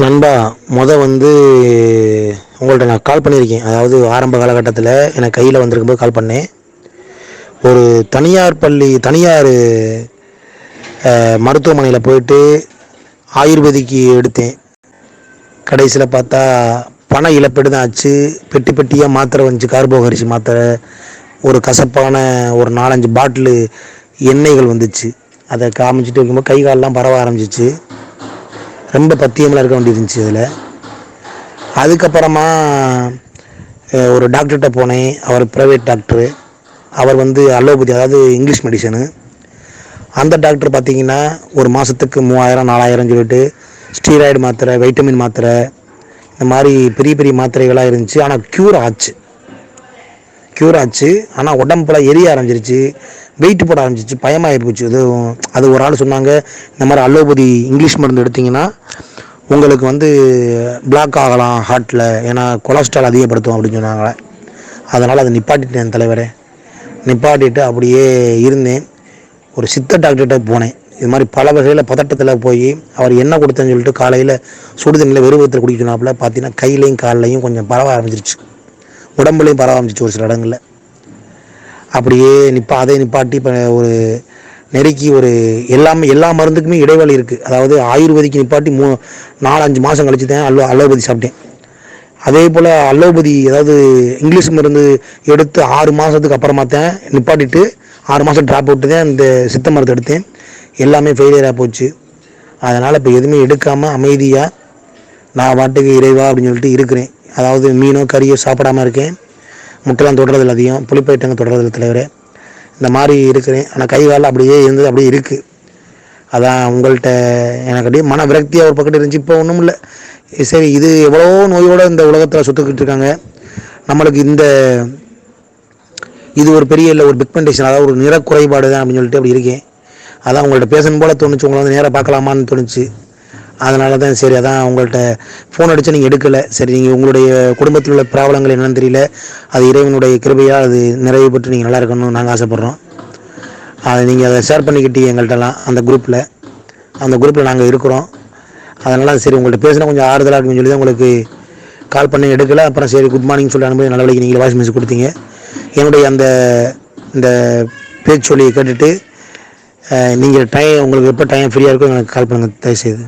நண்பா முத வந்து உங்கள்கிட்ட நான் கால் பண்ணியிருக்கேன் அதாவது ஆரம்ப காலகட்டத்தில் எனக்கு கையில் வந்திருக்கும்போது கால் பண்ணேன். ஒரு தனியார் பள்ளி தனியார் மருத்துவமனையில் போயிட்டு ஆயுர்வேதிக்கு எடுத்தேன். கடைசியில் பார்த்தா பண இழப்பீடு தான் ஆச்சு. பெட்டி பெட்டியாக மாத்திரை வந்துச்சு. கார்போகரிசி மாத்திரை ஒரு கசப்பான ஒரு நாலஞ்சு பாட்டிலு எண்ணெய்கள் வந்துச்சு. அதை காமிச்சிட்டு இருக்கும்போது கை கால்லாம் பரவ ஆரம்பிச்சிச்சு. ரொம்ப பத்தியமெல்லாம் இருக்க வேண்டியது இருந்துச்சு அதில் அதுக்கப்புறமா ஒரு டாக்டர்கிட்ட போனேன். அவர் ப்ரைவேட் டாக்டரு அவர் வந்து அலோபதி அதாவது இங்கிலீஷ் மெடிசனு அந்த டாக்டர் பார்த்தீங்கன்னா ஒரு மாதத்துக்கு மூவாயிரம் நாலாயிரம் சொல்லிட்டு ஸ்டீராய்டு மாத்திரை வைட்டமின் மாத்திரை இந்த மாதிரி பெரிய பெரிய மாத்திரைகளாக இருந்துச்சு. ஆனால் க்யூர் ஆச்சு. க்யூர் ஆச்சு. ஆனால் உடம்புல எரிய ஆரம்பிச்சிருச்சு. வெயிட் போட ஆரம்பிச்சிச்சு. பயமாகி போச்சு. அது அது ஒரு ஆள் சொன்னாங்க இந்த மாதிரி அலோபதி இங்கிலீஷ் மருந்து எடுத்தீங்கன்னா உங்களுக்கு வந்து பிளாக் ஆகலாம் ஹார்ட்டில் ஏன்னா கொலஸ்ட்ரால் அதிகப்படுத்தும் அப்படின்னு சொன்னாங்களே. அதனால் அதை நிப்பாட்டிட்டேன் தலைவரே. நிப்பாட்டிட்டு அப்படியே இருந்தேன். ஒரு சித்த டாக்டர்கிட்ட போனேன். இது மாதிரி பல வகையில் பதட்டத்தில் போய் அவர் என்ன கொடுத்தேன்னு சொல்லிட்டு காலையில் சுடுதண்ணியில் வெறுவத்தில் குடிக்கணும்னாப்புல பார்த்தீங்கன்னா கையிலையும் கால்லையும் கொஞ்சம் பரவ ஆரம்பிச்சிருச்சு. உடம்புலையும் பரவ ஆரம்பிச்சிச்சு ஒரு சில இடங்களில். அப்படியே நிப்பா அதை நிப்பாட்டி இப்போ ஒரு நெருக்கி ஒரு எல்லாமே எல்லா மருந்துக்குமே இடைவெளி இருக்குது அதாவது ஆயுர்வேதிக்கு நிப்பாட்டி மூ நாலஞ்சு மாதம் கழிச்சு தான் அல்லோ அலோபதி சாப்பிட்டேன். அதே போல் அலோபதி அதாவது இங்கிலீஷ் மருந்து எடுத்து ஆறு மாதத்துக்கு அப்புறமா தான் நிப்பாட்டிட்டு ஆறு மாதம் ட்ராப் விட்டு தான் இந்த சித்த மருந்து எடுத்தேன். எல்லாமே ஃபெயிலியராக போச்சு. அதனால் இப்போ எதுவுமே எடுக்காமல் அமைதியாக நான் பாட்டுக்கு இறைவா அப்படின்னு சொல்லிட்டு இருக்கிறேன். அதாவது மீனோ கறியோ சாப்பிடாம இருக்கேன். முட்டைலாம் தொடுறதில்ல அதிகம் புளிப்பைட்டங்க தொடுறதில்ல தலைவரே. இந்த மாதிரி இருக்கிறேன். ஆனால் கை கால் அப்படியே இருந்தது அப்படியே இருக்குது அதான் உங்கள்கிட்ட எனக்கு அப்படியே மன விரக்தியாக ஒரு பக்கத்து இருந்துச்சு. இப்போ ஒன்றும் இல்லை. சரி இது எவ்வளோ நோயோடு இந்த உலகத்தில் சுத்துக்கிட்டு இருக்காங்க. நம்மளுக்கு இந்த இது ஒரு பெரிய இல்லை ஒரு பிக்மெண்டேஷன் அதாவது ஒரு நிற குறைபாடு தான் அப்படின்னு சொல்லிட்டு அப்படி இருக்கேன். அதான் உங்கள்கிட்ட பேசணும் போல தோணுச்சு. உங்களை வந்து நேராக பார்க்கலாமான்னு தோணுச்சு. அதனால தான் சரி அதான் உங்கள்கிட்ட ஃபோன் அடித்து நீங்கள் எடுக்கலை. சரி நீங்கள் உங்களுடைய குடும்பத்தில் உள்ள பிராபலங்கள் என்னென்னு தெரியல. அது இறைவனுடைய கிருபையால் அது நிறைவு பெற்று நீங்கள் நல்லா இருக்கணும்னு நாங்கள் ஆசைப்பட்றோம். அதை நீங்கள் அதை ஷேர் பண்ணிக்கிட்டீங்க எங்கள்கிட்டலாம் அந்த குரூப்பில் அந்த குரூப்பில் நாங்கள் இருக்கிறோம். அதனால் சரி உங்கள்கிட்ட பேசினா கொஞ்சம் ஆறுதலாக இருக்குன்னு சொல்லி தான் உங்களுக்கு கால் பண்ணி எடுக்கல அப்புறம் சரி குட் மார்னிங் சொல்லி அனுப்பி நல்லபடிக்கு நீங்கள் வாய்ஸ் மெசேஜ் கொடுத்தீங்க. என்னுடைய அந்த இந்த பேச்சொலியை கேட்டுட்டு நீங்கள் டைம் உங்களுக்கு எப்போ டைம் ஃப்ரீயாக இருக்கோ எனக்கு கால் பண்ணுங்கள் தயவுசெய்து.